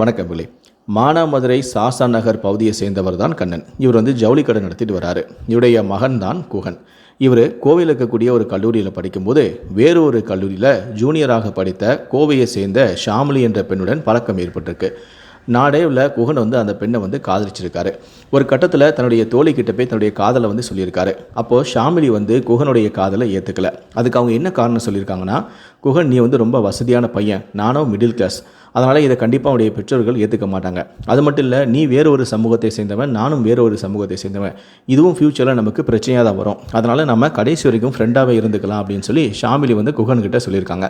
வணக்கம் பிள்ளை மானாமதுரை சாசா நகர் பகுதியை சேர்ந்தவர் தான் கண்ணன். இவர் வந்து ஜவுளி கடை நடத்திட்டு வராரு. இவருடைய மகன் தான் குகன். இவர் கோவையில் இருக்கக்கூடிய ஒரு கல்லூரியில் படிக்கும்போது வேறு ஒரு கல்லூரியில் ஜூனியராக படித்த கோவையை சேர்ந்த ஷாமிலி என்ற பெண்ணுடன் பழக்கம் ஏற்பட்டிருக்கு. நாடேவில் குகன் வந்து அந்த பெண்ணை வந்து காதலிச்சிருக்காரு. ஒரு கட்டத்தில் தன்னுடைய தோழிக்கிட்ட போய் தன்னுடைய காதலை வந்து சொல்லியிருக்காரு. அப்போது ஷாமிலி வந்து குகனுடைய காதலை ஏற்றுக்கல அதுக்கு அவங்க என்ன காரணம் சொல்லியிருக்காங்கன்னா குகன் நீ வந்து ரொம்ப வசதியான பையன். நானும் மிடில் கிளாஸ் அதனால் இதை கண்டிப்பாக அவனுடைய பெற்றோர்கள் ஏற்றுக்க மாட்டாங்க. அது மட்டும் இல்லை நீ வேறு ஒரு சமூகத்தை சேர்ந்தவன் நானும் வேறு ஒரு சமூகத்தை சேர்ந்தவன். இதுவும் ஃப்யூச்சரில் நமக்கு பிரச்சனையாக தான் வரும். அதனால் நம்ம கடைசி வரைக்கும் ஃப்ரெண்டாகவே இருந்துக்கலாம் அப்படின்னு சொல்லி ஷாமிலி வந்து குகன்கிட்ட சொல்லியிருக்காங்க.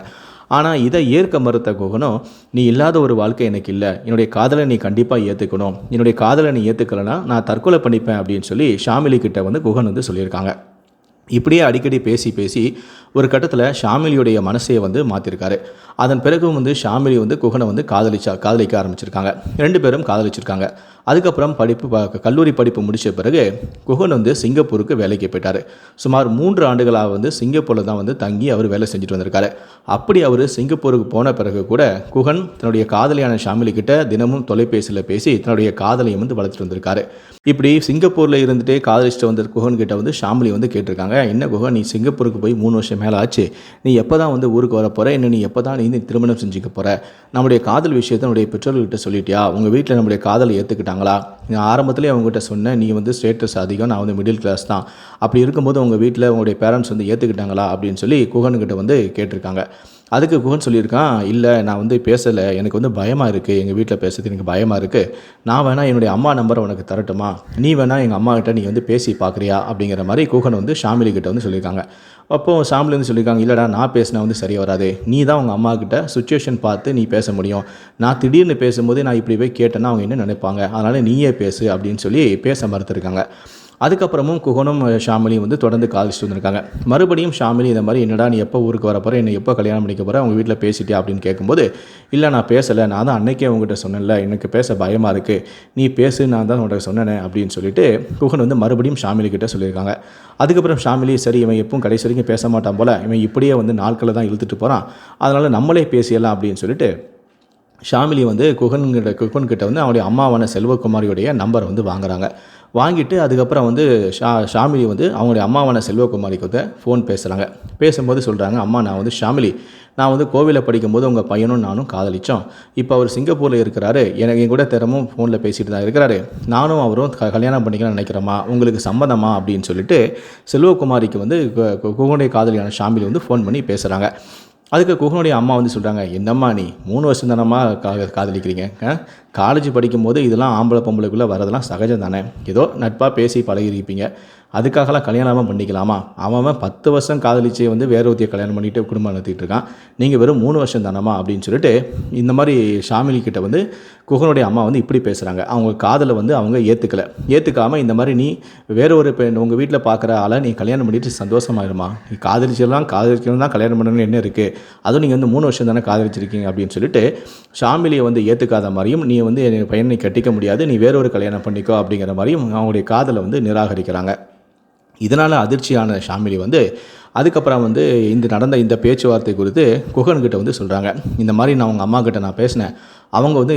ஆனால் இதை ஏற்க மறுத்த குகனும் நீ இல்லாத ஒரு வாழ்க்கை எனக்கு இல்லை. என்னுடைய காதலை நீ கண்டிப்பாக ஏற்றுக்கணும் என்னுடைய காதலை நீ ஏற்றுக்கலைன்னா நான் தற்கொலை பண்ணிப்பேன் அப்படின்னு சொல்லி ஷாமிலி கிட்ட வந்து குகன் வந்து சொல்லியிருக்காங்க. இப்படியே அடிக்கடி பேசி பேசி ஒரு கட்டத்தில் ஷாமிலியுடைய மனசையை வந்து மாற்றிருக்காரு அதன் பிறகு வந்து ஷாமிலி வந்து குகனை வந்து காதலிச்சா காதலிக்க ஆரம்பிச்சிருக்காங்க. ரெண்டு பேரும் காதலிச்சிருக்காங்க. அதுக்கப்புறம் படிப்பு ப- கல்லூரி படிப்பு முடித்த பிறகு குகன் வந்து சிங்கப்பூருக்கு வேலைக்கு போயிட்டார். சுமார் மூன்று ஆண்டுகளாக வந்து சிங்கப்பூரில் தான் வந்து தங்கி அவர் வேலை செஞ்சுட்டு வந்திருக்காரு. அப்படி அவர் சிங்கப்பூருக்கு போன பிறகு கூட குகன் தன்னுடைய காதலியான ஷாமிலி கிட்ட தினமும் தொலைபேசியில் பேசி தன்னுடைய காதலையும் வந்து வளர்த்துட்டு வந்திருக்காரு. இப்படி சிங்கப்பூரில் இருந்துகிட்டே காதலிச்சுட்டு வந்த குகன் கிட்ட வந்து ஷாமிலி வந்து கேட்டிருக்காங்க என்ன குகன் நீ சிங்கப்பூருக்கு போய் மூணு வருஷம் மேலே ஆச்சு நீ எப்போ தான் வந்து ஊருக்கு வர போகிற இன்னும் நீ எப்போ தான் நீ திருமணம் செஞ்சுக்க போகிற நம்முடைய காதல் விஷயத்தை நம்முடைய பெற்றோர்கள்கிட்ட சொல்லிட்டியா? உங்கள் வீட்டில் நம்முடைய காதலை ஏற்றுக்கிட்டாங்களா நான் ஆரம்பத்திலே அவங்ககிட்ட சொன்னேன் நீ வந்து ஸ்டேட்டஸ் அதிகம் நான் வந்து மிடில் கிளாஸ் தான். அப்படி இருக்கும்போது உங்கள் வீட்டில் உங்களுடைய பேரண்ட்ஸ் வந்து ஏற்றுக்கிட்டாங்களா அப்படின்னு சொல்லி குகன்கிட்ட வந்து கேட்டிருக்காங்க. அதுக்கு குகன் சொல்லியிருக்கான் இல்லை நான் வந்து பேசலை. எனக்கு வந்து பயமாக இருக்குது எங்கள் வீட்டில் பேசுறது எனக்கு பயமாக இருக்குது நான் வேணால் என்னுடைய அம்மா நம்பரை உனக்கு தரட்டுமா? நீ வேணால் எங்கள் அம்மாக்கிட்ட நீ வந்து பேசி பார்க்குறியா அப்படிங்கிற மாதிரி குகன் வந்து ஷாமிலி கிட்ட வந்து சொல்லியிருக்காங்க. அப்போது ஷாமிலி சொல்லியிருக்காங்க இல்லைடா நான் பேசினா வந்து சரி வராது. நீ தான் உங்கள் அம்மாக்கிட்ட சுச்சுவேஷன் பார்த்து நீ பேச முடியும். நான் திடீர்னு பேசும்போது நான் இப்படி போய் கேட்டேன்னா அவங்க என்ன நினைப்பாங்க? அதனால் நீயே பேசு அப்படின்னு சொல்லி பேச மறுத்துருக்காங்க. அதுக்கப்புறமும் குகனும் ஷாமிலியும் வந்து தொடர்ந்து காதலிச்சுட்டு வந்திருக்காங்க. மறுபடியும் ஷாமிலி இந்த மாதிரி என்னடா நீ எப்போ ஊருக்கு வர போகிற என்னை எப்போ கல்யாணம் பண்ணிக்க போகிற அவங்க வீட்டில் பேசிட்டியா? அப்படின்னு கேட்கும்போது இல்லை நான் பேசலை. நான் தான் அன்னைக்கே உங்ககிட்ட சொன்னேன்ல. எனக்கு பேச பயமாக இருக்குது நீ பேசு நான் தான் உங்கள்கிட்ட சொன்னேனே அப்படின்னு சொல்லிட்டு குகன் வந்து மறுபடியும் ஷாமிலி கிட்ட சொல்லியிருக்காங்க. அதுக்கப்புறம் ஷாமிலி சரி இவன் எப்பவும் கடைசி வரைக்கும் பேச மாட்டான் போல. இவன் இப்படியே வந்து நாட்களை தான் இழுத்துட்டு போகிறான் அதனால் நம்மளே பேசிடலாம் அப்படின்னு சொல்லிட்டு ஷாமிலி வந்து குகன்கிட்ட குகன் கிட்ட வந்து அவனுடைய அம்மாவான செல்வகுமாரியுடைய நம்பரை வந்து வாங்குறாங்க. வாங்கிட்டு அதுக்கப்புறம் வந்து ஷா ஷாமிலி வந்து அவங்களுடைய அம்மாவான செல்வகுமாரிக்கு வந்து ஃபோன் பேசுகிறாங்க பேசும்போது சொல்கிறாங்க அம்மா நான் வந்து ஷாமிலி. நான் வந்து கோவிலில் படிக்கும்போது உங்கள் பையனும் நானும் காதலித்தோம் இப்போ அவர் சிங்கப்பூரில் இருக்கிறாரு. எனக்கு என் கூட திறமும் ஃபோனில் பேசிகிட்டு தான் இருக்கிறாரு. நானும் அவரும் க- கல்யாணம் பண்ணிக்கலாம்னு நினைக்கிறோமா? உங்களுக்கு சம்மதமா? அப்படின்னு சொல்லிட்டு செல்வகுமாரிக்கு வந்து குகனுடைய காதலியான ஷாமிலி வந்து ஃபோன் பண்ணி பேசுகிறாங்க அதுக்கு குகனுடைய அம்மா வந்து சொல்கிறாங்க என்னம்மா நீ மூணு வருஷம் தானம்மா கா காதலிக்கிறீங்க? காலேஜ் படிக்கும்போது இதெல்லாம் ஆம்பளை பொம்பளைக்குள்ளே வரதெல்லாம் சகஜம் தானே ஏதோ நட்பாக பேசி பழகிருப்பீங்க அதுக்காகலாம் கல்யாணமாக பண்ணிக்கலாமா? அவன் அவன் பத்து வருஷம் காதலிச்சு வந்து வேற ஒருத்தியை கல்யாணம் பண்ணிட்டு குடும்பம் நடத்திட்டு இருக்கான். நீங்கள் வெறும் மூணு வருஷம் தானம்மா அப்படின்னு சொல்லிட்டு இந்த மாதிரி ஷாமிலி கிட்ட வந்து குகனுடைய அம்மா வந்து இப்படி பேசுகிறாங்க அவங்க காதலை வந்து அவங்க ஏற்றுக்கல ஏற்றுக்காமல் இந்த மாதிரி நீ வேற ஒரு பெண் உங்கள் வீட்டில் பார்க்குற ஆளை நீ கல்யாணம் பண்ணிட்டு சந்தோஷமாயிருமா நீ காதலிச்சிடலாம் காதலிச்சிடலாம் தான் கல்யாணம் பண்ணணும்னு என்ன இருக்குது அதுவும் நீங்கள் வந்து மூணு வருஷம் தானே காதலிச்சிருக்கீங்க அப்படின்னு சொல்லிட்டு ஷாமிலியை வந்து ஏற்றுக்காத மாதிரியும் நீ வந்து என் பையனை கட்டிக்க முடியாது. நீ வேற ஒரு கல்யாணம் பண்ணிக்கோ அப்படிங்கிற மாதிரியும் அவங்களுடைய காதலை வந்து நிராகரிக்கிறாங்க. இதனால் அதிர்ச்சியான ஷாமிலி வந்து அதுக்கப்புறம் வந்து இந்த நடந்த இந்த பேச்சுவார்த்தை குறித்து குகன்கிட்ட வந்து சொல்கிறாங்க இந்த மாதிரி நான் அவங்க அம்மா கிட்ட நான் பேசினேன். அவங்க வந்து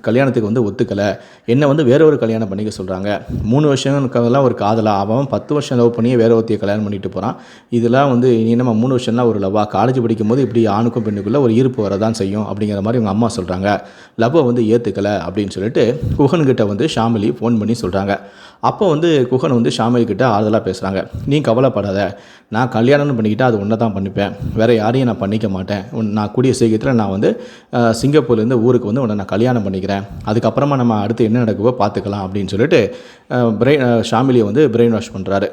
கல்யாணத்துக்கு வந்து ஒத்துக்கலை. என்னை வந்து வேற ஒரு கல்யாணம் பண்ணிக்க சொல்கிறாங்க மூணு வருஷம்லாம் ஒரு காதலாக அவன் பத்து வருஷம் லவ் பண்ணியே வேற ஒருத்தையை கல்யாணம் பண்ணிட்டு போகிறான் இதெல்லாம் வந்து நீ நம்ம மூணு வருஷம்லாம் ஒரு லவ்வாக காலேஜ் படிக்கும் போது இப்படி ஆணுக்கும் பெண்ணுக்குள்ளே ஒரு ஈர்ப்பு வரதான் செய்யும் அப்படிங்கிற மாதிரி அவங்க அம்மா சொல்கிறாங்க லவ்வை வந்து ஏற்றுக்கலை அப்படின்னு சொல்லிட்டு குகன்கிட்ட வந்து ஷாமிலி ஃபோன் பண்ணி சொல்கிறாங்க அப்போ வந்து குஹன் வந்து ஷாமிலி கிட்ட ஆறுதலாக பேசுகிறாங்க நீ கவலைப்படாத. நான் கல்யாணம்னு பண்ணிக்கிட்டால் அது ஒன்றை தான் பண்ணிப்பேன். வேறு யாரையும் நான் பண்ணிக்க மாட்டேன். உன் நான் கூடிய சீக்கிரத்தில் நான் வந்து சிங்கப்பூர்லேருந்து ஊருக்கு வந்து உன்னை நான் கல்யாணம் பண்ணிக்கிறேன். அதுக்கப்புறமா நம்ம அடுத்து என்ன நடக்குவோ பார்த்துக்கலாம் அப்படின்னு சொல்லிட்டு பிரெயின் ஷாமிலியை வந்து பிரெயின் வாஷ் பண்ணுறாரு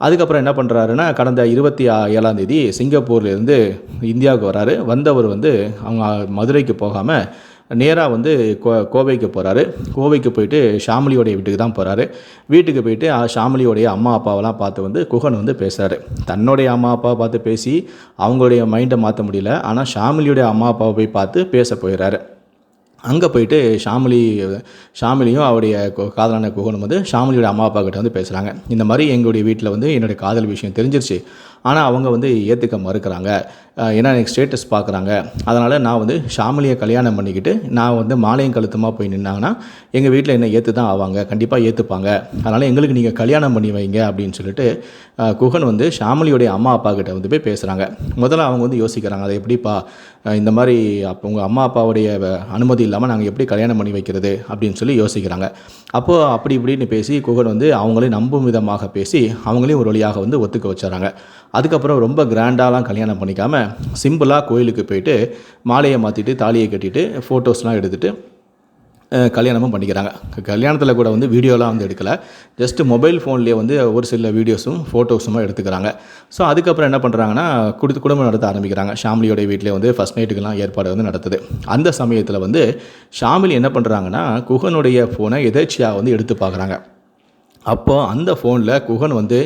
அதுக்கப்புறம் என்ன பண்ணுறாருன்னா கடந்த இருபத்தி ஆ- ஏழாம் தேதி சிங்கப்பூர்லேருந்து இந்தியாவுக்கு வராரு. வந்தவர் வந்து அவங்க மதுரைக்கு போகாமல் நேராக வந்து கோ கோவைக்கு போகிறாரு கோவைக்கு போயிட்டு ஷாமிலியோடைய வீட்டுக்கு தான் போகிறாரு வீட்டுக்கு போயிட்டு ஷாமிலியோடைய அம்மா அப்பாவெல்லாம் பார்த்து வந்து குகன் வந்து பேசுகிறாரு தன்னுடைய அம்மா அப்பாவை பார்த்து பேசி அவங்களுடைய மைண்டை மாற்ற முடியல. ஆனால் ஷாமிலியோடைய அம்மா அப்பாவை போய் பார்த்து பேச போயிடுறாரு அங்கே போயிட்டு ஷாமிலி ஷாமிலியும் அவருடைய காதலான குகனும் வந்து ஷாமிலியோட அம்மா அப்பா கிட்ட வந்து பேசுகிறாங்க இந்த மாதிரி எங்களுடைய வீட்டில் வந்து என்னுடைய காதல் விஷயம் தெரிஞ்சிருச்சு. ஆனால் அவங்க வந்து ஏற்றுக்க மறுக்கிறாங்க. ஏன்னா எனக்கு ஸ்டேட்டஸ் பார்க்குறாங்க. அதனால் நான் வந்து ஷாமிலியை கல்யாணம் பண்ணிக்கிட்டு நான் வந்து மாலையும் கழுத்துமாக போய் நின்னாங்கன்னா எங்கள் வீட்டில் என்ன ஏற்று தான் ஆவாங்க. கண்டிப்பாக ஏற்றுப்பாங்க அதனால் எங்களுக்கு நீங்கள் கல்யாணம் பண்ணி வைங்க அப்படின்னு சொல்லிட்டு குகன் வந்து ஷாமிலியோடைய அம்மா அப்பா கிட்ட வந்து போய் பேசுகிறாங்க முதல்ல அவங்க வந்து யோசிக்கிறாங்க அதை எப்படிப்பா இந்த மாதிரி அப்போ உங்கள் அம்மா அப்பாவுடைய வ- அனுமதி இல்லாமல் நாங்கள் எப்படி கல்யாணம் பண்ணி வைக்கிறது? அப்படின்னு சொல்லி யோசிக்கிறாங்க. அப்போது அப்படி இப்படின்னு பேசி குகன் வந்து அவங்களே நம்பும் விதமாக பேசி அவங்களையும் ஒரு வழியாக வந்து ஒத்துக்க வச்சுறாங்க அதுக்கப்புறம் ரொம்ப கிராண்டாலாம் கல்யாணம் பண்ணிக்காமல் சிம்பிளாக கோயிலுக்கு போயிட்டு மாலையை மாற்றிட்டு தாலியை கட்டிட்டு ஃபோட்டோஸ்லாம் எடுத்துகிட்டு கல்யாணமும் பண்ணிக்கிறாங்க. கல்யாணத்தில் கூட வந்து வீடியோலாம் வந்து எடுக்கலை. ஜஸ்ட் மொபைல் ஃபோன்லேயே வந்து ஒரு சில வீடியோஸும் ஃபோட்டோஸும் எடுத்துக்கிறாங்க. ஸோ அதுக்கப்புறம் என்ன பண்ணுறாங்கன்னா கொடுத்து குடும்பம் நடத்த ஆரம்பிக்கிறாங்க. ஷாமிலியோடைய வீட்டிலே வந்து ஃபஸ்ட் நைட்டுக்கெல்லாம் ஏற்பாடு வந்து நடத்துது. அந்த சமயத்தில் வந்து ஷாமிலி என்ன பண்ணுறாங்கன்னா குகனுடைய ஃபோனை எதேச்சியாக வந்து எடுத்து பார்க்குறாங்க. அப்போது அந்த ஃபோனில் குகன் வந்து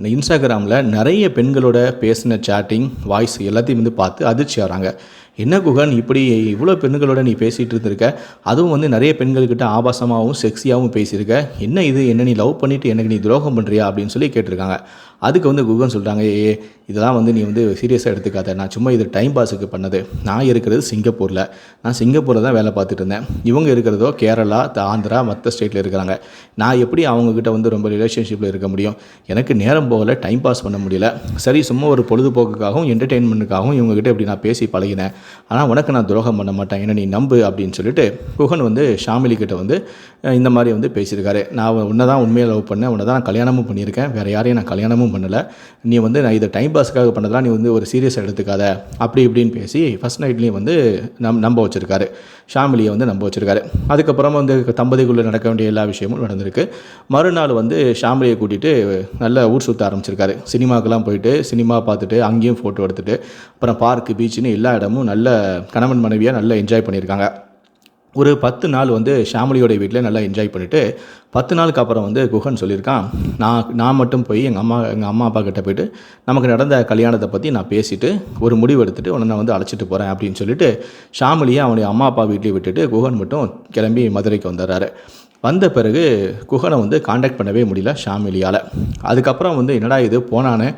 இந்த இன்ஸ்டாகிராமில் நிறைய பெண்களோட பேசின சேட்டிங் வாய்ஸ் எல்லாத்தையும் வந்து பார்த்து அதிர்ச்சி ஆகிறாங்க என்ன குகன் இப்படி இவ்வளோ பெண்களோட நீ பேசிகிட்டு இருந்திருக்க? அதுவும் வந்து நிறைய பெண்கள்கிட்ட ஆபாசமாகவும் செக்ஸியாகவும் பேசியிருக்க. என்ன இது? என்ன நீ லவ் பண்ணிவிட்டு எனக்கு நீ துரோகம் பண்ணுறியா அப்படின்னு சொல்லி கேட்டிருக்காங்க. அதுக்கு வந்து குகன் சொல்கிறாங்க ஏ இதெல்லாம் வந்து நீ வந்து சீரியஸாக எடுத்துக்காத. நான் சும்மா இது டைம் பாஸுக்கு பண்ணது. நான் இருக்கிறது சிங்கப்பூரில். நான் சிங்கப்பூரில் தான் வேலை பார்த்துட்டு இருந்தேன். இவங்க இருக்கிறதோ கேரளா ஆந்திரா மற்ற ஸ்டேட்டில் இருக்கிறாங்க. நான் எப்படி அவங்கக்கிட்ட வந்து ரொம்ப ரிலேஷன்ஷிப்பில் இருக்க முடியும்? எனக்கு நேரம் போகல டைம் பாஸ் பண்ண முடியல. சரி சும்மா ஒரு பொழுதுபோக்குக்காகவும் என்டர்டெயின்மெண்ட்டுக்காகவும் இவங்ககிட்ட இப்படி நான் பேசி பழகினேன். ஆனால் உனக்கு நான் துரோகம் பண்ண மாட்டேன். என்ன நீ நம்பு அப்படின்னு சொல்லிட்டு குகன் வந்து ஷாமிலி கிட்ட வந்து இந்த மாதிரி வந்து பேசியிருக்காரு. நான் உன்னை தான் உண்மையாக லவ் பண்ணேன் உன்னை தான் நான் கல்யாணமும் பண்ணியிருக்கேன். வேறு யாரையும் நான் கல்யாணமும் பண்ணலை. நீ வந்து நான் இதை டைம் பாஸ்க்காக பண்ணதெல்லாம் நீ வந்து ஒரு சீரியஸாக எடுத்துக்காத. அப்படி இப்படின்னு பேசி ஃபஸ்ட் நைட்லேயும் வந்து நம் நம்ப வச்சுருக்காரு. ஷாமிலியை வந்து நம்ப வச்சுருக்காரு. அதுக்கப்புறம் வந்து தம்பதிக்குள்ளே நடக்க வேண்டிய எல்லா விஷயமும் நடந்திருக்கு. மறுநாள் வந்து ஷாமிலியை கூட்டிகிட்டு நல்ல ஊர் சுற்ற ஆரம்பிச்சிருக்காரு. சினிமாக்கெல்லாம் போயிட்டு சினிமா பார்த்துட்டு அங்கேயும் ஃபோட்டோ எடுத்துகிட்டு அப்புறம் பார்க்கு பீச்சுன்னு எல்லா இடமும் நல்ல கணவன் மனைவியாக நல்லா என்ஜாய் பண்ணியிருக்காங்க. ஒரு பத்து நாள் வந்து ஷாமிலியோட வீட்டில் நல்லா என்ஜாய் பண்ணிவிட்டு பத்து நாளுக்கு அப்புறம் வந்து குஹன் சொல்லியிருக்கான். நான் நான் மட்டும் போய் எங்கள் அம்மா எங்கள் அம்மா அப்பா கிட்டே போயிட்டு நமக்கு நடந்த கல்யாணத்தை பற்றி நான் பேசிவிட்டு ஒரு முடிவு எடுத்துகிட்டு உடனே நான் வந்து அழைச்சிட்டு போகிறேன் அப்படின்னு சொல்லிட்டு ஷாமிலியை அவனுடைய அம்மா அப்பா வீட்லேயே விட்டுட்டு குஹன் மட்டும் கிளம்பி மதுரைக்கு வந்துடுறாரு. வந்த பிறகு குஹனை வந்து காண்டாக்ட் பண்ணவே முடியல ஷாமிலியால். அதுக்கப்புறம் வந்து என்னடா இது போனானே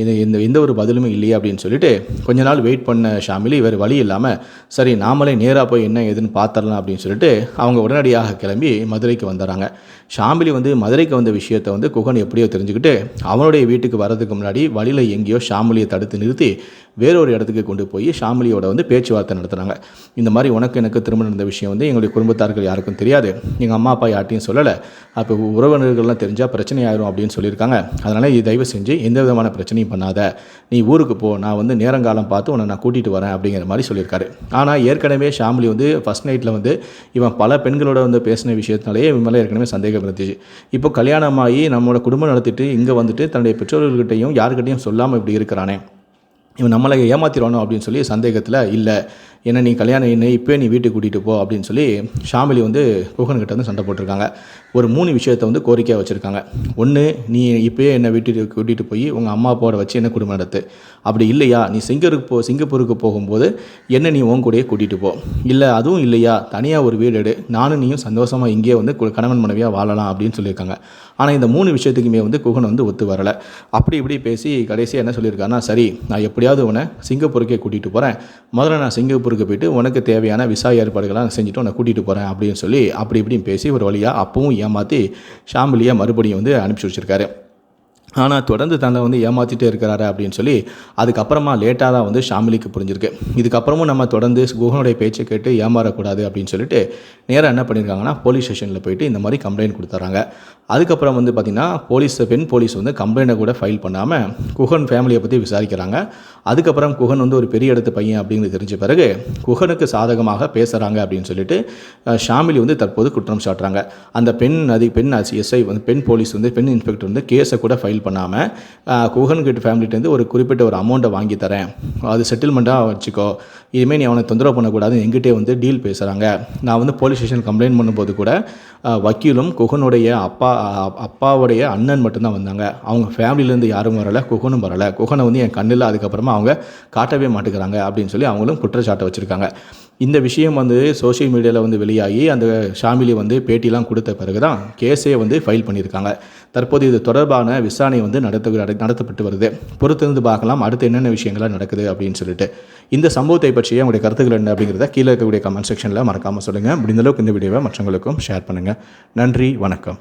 இது இந்த எந்த ஒரு பதிலுமே இல்லையே அப்படின்னு சொல்லிட்டு கொஞ்ச நாள் வெயிட் பண்ண ஷாமிலி வேறு வழி இல்லாமல் சரி நாமளே நேராக போய் என்ன ஏதுன்னு பார்த்துடலாம் அப்படின்னு சொல்லிட்டு அவங்க உடனடியாக கிளம்பி மதுரைக்கு வந்துடுறாங்க. ஷாமிலி வந்து மதுரைக்கு வந்த விஷயத்தை வந்து குகன் எப்படியோ தெரிஞ்சுக்கிட்டு அவனுடைய வீட்டுக்கு வரதுக்கு முன்னாடி வழியில் எங்கேயோ ஷாமிலியை தடுத்து நிறுத்தி வேறொரு இடத்துக்கு கொண்டு போய் ஷாமிலியோட வந்து பேச்சுவார்த்தை நடத்துகிறாங்க இந்த மாதிரி உனக்கு எனக்கு திருமணம் நடந்த விஷயம் வந்து எங்களுடைய குடும்பத்தார்கள் யாருக்கும் தெரியாது. எங்கள் அம்மா அப்பா யார்ட்டையும் சொல்லலை. அப்போ உறவினர்கள்லாம் தெரிஞ்சால் பிரச்சனை ஆயிரும் அப்படின்னு சொல்லியிருக்காங்க. அதனால் இது தயவு செஞ்சு எந்த விதமான பிரச்சனையும் பண்ணாத. நீ ஊருக்கு போ. நான் வந்து நேரங்காலம் பார்த்து உன்னை நான் கூட்டிகிட்டு வரேன் அப்படிங்கிற மாதிரி சொல்லியிருக்காரு. ஆனால் ஏற்கனவே ஷாமிலி வந்து ஃபஸ்ட் நைட்டில் வந்து இவன் பல பெண்களோட வந்து பேசின விஷயத்தினாலேயே இவன் மேலே ஏற்கனவே சந்தேகம் இருந்துச்சு இப்போ கல்யாணமாகி நம்மளோட குடும்பம் நடத்திட்டு இங்கே வந்துட்டு தன்னுடைய பெற்றோர்கள்கிட்டையும் யாருக்கிட்டையும் சொல்லாமல் இப்படி இருக்கிறானே. இவன் நம்மளை ஏமாத்திடுவானோ அப்படின்னு சொல்லி சந்தேகத்தில் இல்லை. என்ன நீ கல்யாணம் என்ன இப்போ நீ வீட்டுக்கு கூட்டிகிட்டு போ அப்படின்னு சொல்லி ஷாமிலி வந்து குகன்கிட்ட வந்து சண்டை போட்டிருக்காங்க. ஒரு மூணு விஷயத்தை வந்து கோரிக்கையாக வச்சுருக்காங்க. ஒன்று நீ இப்போயே என்னை வீட்டுக்கு கூட்டிகிட்டு போய் உங்கள் அம்மா அப்பாவோட வச்சு என்ன குடும்பம் நடத்து. அப்படி இல்லையா? நீ சிங்கருக்கு போ சிங்கப்பூருக்கு போகும்போது என்ன நீ உன் கூடயே கூட்டிகிட்டு போ. இல்லை அதுவும் இல்லையா? தனியாக ஒரு வீடு எடு. நானும் நீயும் சந்தோஷமாக இங்கேயே வந்து கணவன் மனைவியாக வாழலாம் அப்படின்னு சொல்லியிருக்காங்க. ஆனால் இந்த மூணு விஷயத்துக்குமே வந்து குகன் வந்து ஒத்து வரலை. அப்படி இப்படி பேசி கடைசியாக என்ன சொல்லியிருக்காருன்னா சரி நான் எப்படியாவது உன்னை சிங்கப்பூருக்கே கூட்டிகிட்டு போகிறேன் முதல்ல நான் சிங்கப்பூருக்கு போயிட்டு உனக்கு தேவையான விசா ஏற்பாடுகள்லாம் செஞ்சுட்டு உன்னை கூட்டிகிட்டு போகிறேன் அப்படின்னு சொல்லி அப்படி இப்படின்னு பேசி ஒரு வழியாக அப்பவும் ஏமாற்றி ஷாம்பிலியாக மறுபடியும் வந்து அனுப்பிச்சி வச்சுருக்காரு. ஆனால் தொடர்ந்து தன்னை வந்து ஏமாற்றிட்டே இருக்கிறாரு அப்படின்னு சொல்லி அதுக்கப்புறமா லேட்டாக தான் வந்து ஷாமிலிக்கு புரிஞ்சிருக்கு. இதுக்கப்புறமும் நம்ம தொடர்ந்து குகனுடைய பேச்சை கேட்டு ஏமாறக்கூடாது அப்படின்னு சொல்லிட்டு நேராக என்ன பண்ணியிருக்காங்கன்னா போலீஸ் ஸ்டேஷனில் போயிட்டு இந்த மாதிரி கம்ப்ளைண்ட் கொடுத்துறாங்க. அதுக்கப்புறம் வந்து பார்த்திங்கன்னா போலீஸ் பெண் போலீஸ் வந்து கம்ப்ளைண்ட்டை கூட ஃபைல் பண்ணாமல் குகன் ஃபேமிலியை பற்றி விசாரிக்கிறாங்க. அதுக்கப்புறம் குகன் வந்து ஒரு பெரிய இடத்து பையன் அப்படிங்கிறது தெரிஞ்ச பிறகு குகனுக்கு சாதகமாக பேசுகிறாங்க அப்படின்னு சொல்லிட்டு ஷாமிலி வந்து தற்போது குற்றம் சாட்டுறாங்க. அந்த பெண் அதி பெண் எஸ்ஐ வந்து பெண் போலீஸ் வந்து பெண் இன்ஸ்பெக்டர் வந்து கேஸை கூட ஃபைல் பண்ணாமல் குஹன் கிட்ட ஃபேமிலிட்டேருந்து ஒரு குறிப்பிட்ட ஒரு அமௌண்ட்டை வாங்கி தரேன். அது செட்டில்மெண்ட்டாக வச்சுக்கோ. இனிமேல் நீ அவனை தொந்தரவு பண்ணக்கூடாது. எங்கிட்டே வந்து டீல் பேசுகிறாங்க நான் வந்து போலீஸ் ஸ்டேஷன் கம்ப்ளைண்ட் பண்ணும்போது கூட வக்கீலும் குகனுடைய அப்பா அப்பாவுடைய அண்ணன் மட்டும்தான் வந்தாங்க. அவங்க ஃபேமிலியிலேருந்து யாரும் வரலை குகனும் வரலை. குஹனை வந்து என் கண்ணில் அதுக்கப்புறமா அவங்க காட்டவே மாட்டேங்கிறாங்க அப்படின்னு சொல்லி அவங்களும் குற்றச்சாட்டை வச்சுருக்காங்க. இந்த விஷயம் வந்து சோஷியல் மீடியாவில் வந்து வெளியாகி அந்த ஷாமிலி வந்து பேட்டிலாம் கொடுத்த பிறகு தான் கேஸே வந்து ஃபைல் பண்ணியிருக்காங்க. தற்போது இது தொடர்பான விசாரணை வந்து நடத்த நடத்தப்பட்டு வருது. பொறுத்திருந்து பார்க்கலாம் அடுத்து என்னென்ன விஷயங்கள்லாம் நடக்குது அப்படின்னு சொல்லிட்டு. இந்த சம்பவத்தை பற்றிய உங்களுடைய கருத்துக்கள் என்ன அப்படிங்கிறத கீழே இருக்கக்கூடிய கமெண்ட் செக்ஷனில் மறக்காமல் சொல்லுங்கள் முடிந்தளவுக்கு இந்த வீடியோவை மற்றவங்களுக்கும் ஷேர் பண்ணுங்கள் நன்றி வணக்கம்.